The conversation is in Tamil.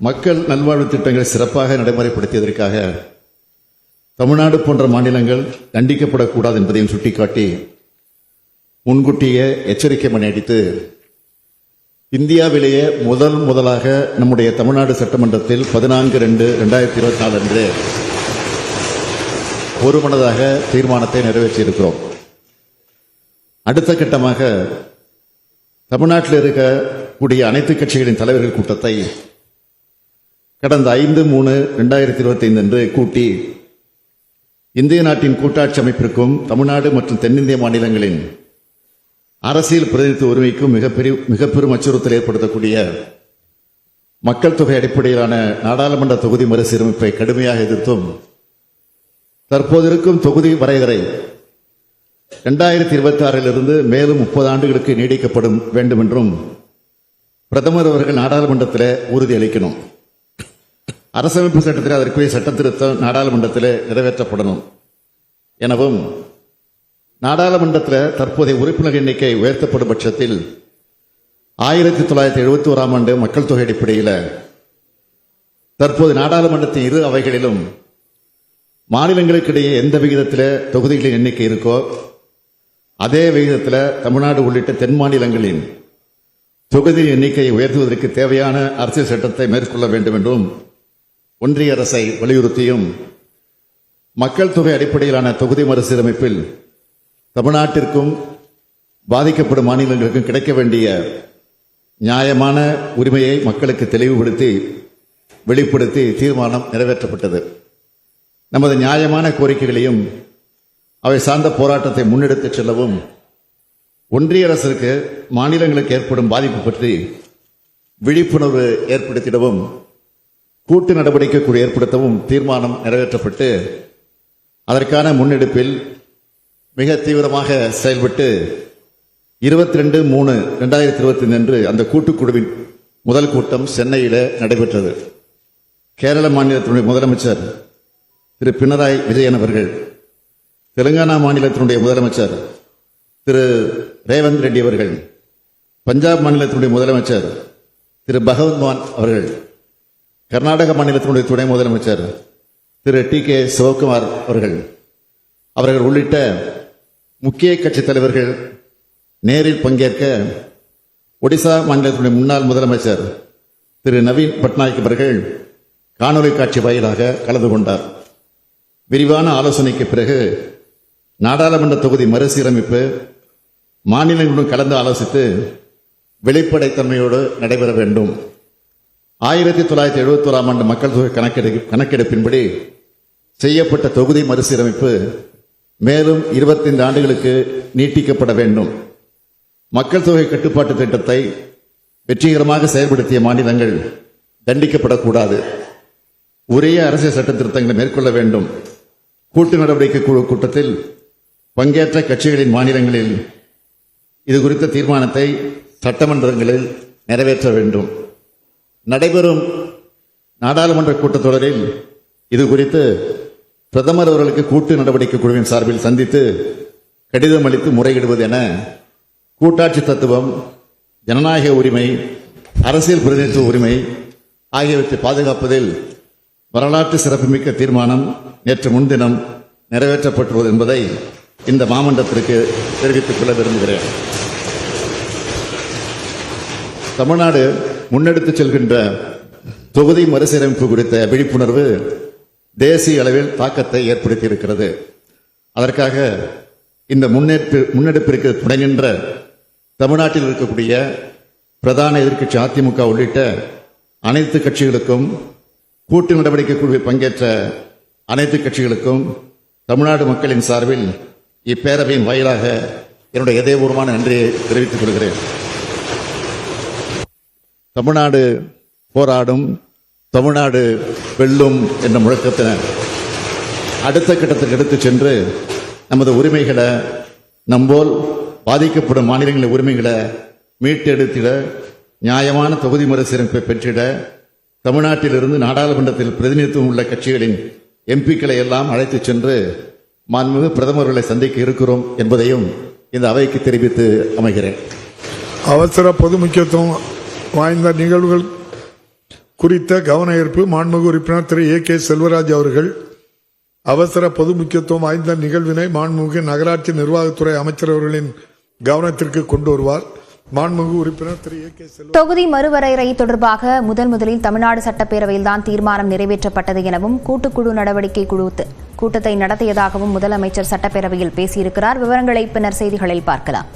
மக்கள் நல்வாழ்வு திட்டங்களை சிறப்பாக நடைமுறைப்படுத்தியதற்காக தமிழ்நாடு போன்ற மாநிலங்கள் தண்டிக்கப்படக்கூடாது என்பதையும் சுட்டிக்காட்டி முன்கூட்டியே எச்சரிக்கை மணி அடித்து இந்தியாவிலேயே முதல் முதலாக நம்முடைய தமிழ்நாடு சட்டமன்றத்தில் பதினான்கு ரெண்டு ரெண்டாயிரத்தி இருபத்தி நாலு அன்று ஒருமனதாக தீர்மானத்தை நிறைவேற்றியிருக்கிறோம். அடுத்த கட்டமாக தமிழ்நாட்டில் இருக்கக்கூடிய அனைத்து கட்சிகளின் தலைவர்கள் கூட்டத்தை கடந்த ஐந்து மூணு ரெண்டாயிரத்தி இருபத்தி ஐந்து அன்று கூட்டி இந்திய நாட்டின் கூட்டாட்சி அமைப்பிற்கும் தமிழ்நாடு மற்றும் தென்னிந்திய மாநிலங்களின் அரசியல் பிரதிநிதித்துவ உரிமைக்கும் மிகப்பெரிய மிக பெரும் அச்சுறுத்தல் ஏற்படுத்தக்கூடிய மக்கள் தொகை அடிப்படையிலான நாடாளுமன்ற தொகுதி மறுசீரமைப்பை கடுமையாக எதிர்த்தும் தற்போது இருக்கும் தொகுதி வரையறை இரண்டாயிரத்தி இருபத்தி ஆறிலிருந்து மேலும் முப்பது ஆண்டுகளுக்கு நீடிக்கப்படும் வேண்டும் என்றும் பிரதமர் அவர்கள் நாடாளுமன்றத்தில் உறுதியளிக்கணும் அரசமைப்பு சட்டத்தில் அதற்குரிய சட்ட திருத்தம் நாடாளுமன்றத்தில் நிறைவேற்றப்படணும். எனவும் நாடாளுமன்றத்தில் தற்போதைய உறுப்பினர் எண்ணிக்கை உயர்த்தப்படும் பட்சத்தில் ஆயிரத்தி தொள்ளாயிரத்தி எழுபத்தி ஓராம் ஆண்டு மக்கள் தொகை அடிப்படையில் தற்போது நாடாளுமன்றத்தின் இரு அவைகளிலும் மாநிலங்களுக்கிடையே எந்த விகிதத்தில் தொகுதிகளின் எண்ணிக்கை இருக்கோ அதே விகிதத்தில் தமிழ்நாடு உள்ளிட்ட தென் மாநிலங்களின் தொகுதி எண்ணிக்கையை உயர்த்துவதற்கு தேவையான அரசியல் சட்டத்தை மேற்கொள்ள வேண்டும் என்றும் ஒன்றிய அரசை வலியுறுத்தியும் மக்கள் தொகை அடிப்படையிலான தொகுதி மறுசீரமைப்பில் தமிழ்நாட்டிற்கும் பாதிக்கப்படும் மாநிலங்களுக்கும் கிடைக்க வேண்டிய நியாயமான உரிமையை மக்களுக்கு தெளிவுபடுத்தி வெளிப்படுத்தி தீர்மானம் நிறைவேற்றப்பட்டது. நமது நியாயமான கோரிக்கைகளையும் அவை சார்ந்த போராட்டத்தை முன்னெடுத்துச் செல்லவும் ஒன்றிய அரசிற்கு மாநிலங்களுக்கு ஏற்படும் பாதிப்பு பற்றி விழிப்புணர்வு ஏற்படுத்திடவும் கூட்டு நடவடிக்கை குழு ஏற்படுத்தவும் தீர்மானம் நிறைவேற்றப்பட்டு அதற்கான முன்னெடுப்பில் மிக தீவிரமாக செயல்பட்டு இருபத்தி ரெண்டு மூணு ரெண்டாயிரத்தி இருபத்தி அன்று அந்த கூட்டுக்குழுவின் முதல் கூட்டம் சென்னையில் நடைபெற்றது. கேரள மாநிலத்தினுடைய முதலமைச்சர் திரு பினராயி விஜயன் அவர்கள் தெலுங்கானா மாநிலத்தினுடைய முதலமைச்சர் திரு ரேவந்த் ரெட்டி அவர்கள் பஞ்சாப் மாநிலத்தினுடைய முதலமைச்சர் திரு பகவத் மான் அவர்கள் கர்நாடக மாநிலத்தினுடைய துணை முதலமைச்சர் திரு டி கே சிவகுமார் அவர்கள் அவர்கள் உள்ளிட்ட முக்கிய கட்சி தலைவர்கள் நேரில் பங்கேற்க ஒடிசா மாநிலத்தினுடைய முன்னாள் முதலமைச்சர் திரு நவீன் பட்நாயக் அவர்கள் காணொலி காட்சி வாயிலாக கலந்து கொண்டார். விரிவான ஆலோசனைக்கு பிறகு நாடாளுமன்ற தொகுதி மறுசீரமைப்பு மாநிலங்களுடன் கலந்து ஆலோசித்து வெளிப்படைத்தன்மையோடு நடைபெற வேண்டும். ஆயிரத்தி தொள்ளாயிரத்தி எழுபத்தி ஓராம் ஆண்டு மக்கள் தொகை கணக்கெடு கணக்கெடுப்பின்படி செய்யப்பட்ட தொகுதி மறுசீரமைப்பு மேலும் 25 ஆண்டுகளுக்கு நீட்டிக்கப்பட வேண்டும். மக்கள் தொகை கட்டுப்பாட்டு திட்டத்தை வெற்றிகரமாக செயல்படுத்திய மாநிலங்கள் தண்டிக்கப்படக்கூடாது. உரிய அரசியல் சட்ட திருத்தங்களை மேற்கொள்ள வேண்டும். கூட்டு நடவடிக்கை குழு கூட்டத்தில் பங்கேற்ற கட்சிகளின் மாநிலங்களில் இது குறித்த தீர்மானத்தை சட்டமன்றங்களில் நிறைவேற்ற வேண்டும். நடைபெறும் நாடாளுமன்ற கூட்டத்தொடரில் இது குறித்து பிரதமர் அவர்களுக்கு கூட்டு நடவடிக்கை குழுவின் சார்பில் சந்தித்து கடிதம் அளித்து முறையிடுவது என கூட்டாட்சி தத்துவம் ஜனநாயக உரிமை அரசியல் பிரதிநிதித்துவ உரிமை ஆகியவற்றை பாதுகாப்பதில் வரலாற்று சிறப்புமிக்க தீர்மானம் நேற்று முன்தினம் நிறைவேற்றப்பட்டுள்ளது என்பதை இந்த மாமன்றத்திற்கு தெரிவித்துக் கொள்ள விரும்புகிறேன். தமிழ்நாடு முன்னெடுத்துச் செல்கின்ற தொகுதி மறுசீரமைப்பு குறித்த விழிப்புணர்வு தேசிய அளவில் தாக்கத்தை ஏற்படுத்தியிருக்கிறது. அதற்காக இந்த முன்னேற்பு முன்னெடுப்பிற்கு துணை நின்ற தமிழ்நாட்டில் இருக்கக்கூடிய பிரதான எதிர்க்கட்சி அதிமுக உள்ளிட்ட அனைத்து கட்சிகளுக்கும் கூட்டு நடவடிக்கை குழுவில் பங்கேற்ற அனைத்து கட்சிகளுக்கும் தமிழ்நாடு மக்களின் சார்பில் இப்பேரவையின் வாயிலாக என்னுடைய இதயபூர்வமான நன்றியை தெரிவித்துக் கொள்கிறேன். தமிழ்நாடு போராடும் தமிழ்நாடு வெல்லும் என்ற முழக்கத்தினர் அடுத்த கட்டத்துக்கு எடுத்து சென்று நமது உரிமைகளை நம்போல் பாதிக்கப்படும் மாநிலங்களின் உரிமைகளை மீட்டெடுத்திட நியாயமான தொகுதி மறுசீரமைப்பை பெற்றிட தமிழ்நாட்டிலிருந்து நாடாளுமன்றத்தில் பிரதிநிதித்துவம் உள்ள கட்சிகளின் எம்பிக்களை எல்லாம் அழைத்துச் சென்று மாண்புமிகு பிரதமர்களை சந்திக்க இருக்கிறோம் என்பதையும் இந்த அவைக்கு தெரிவித்து அமைகிறேன். அவசர பொது முக்கியத்துவம் வாய்ந்த நிகழ்வுகள் குறித்த கவன ஈர்ப்பு மாண்புமிகு உறுப்பினர் திரு. ஏ. கே. செல்வராஜ் அவர்கள் அவசர பொது முக்கியத்துவம் வாய்ந்த நிகழ்வினை மாண்புமிகு நகராட்சி நிர்வாகத்துறை அமைச்சர் அவர்களின் கவனத்திற்கு கொண்டு வருவார். உறுப்பினர் தொகுதி மறுவரையறை தொடர்பாக முதன் முதலில் தமிழ்நாடு சட்டப்பேரவையில் தான் தீர்மானம் நிறைவேற்றப்பட்டது எனவும் கூட்டுக்குழு நடவடிக்கை குழு கூட்டத்தை நடத்தியதாகவும் முதலமைச்சர் சட்டப்பேரவையில் பேசியிருக்கிறார். விவரங்களை பின்னர் செய்திகளில் பார்க்கலாம்.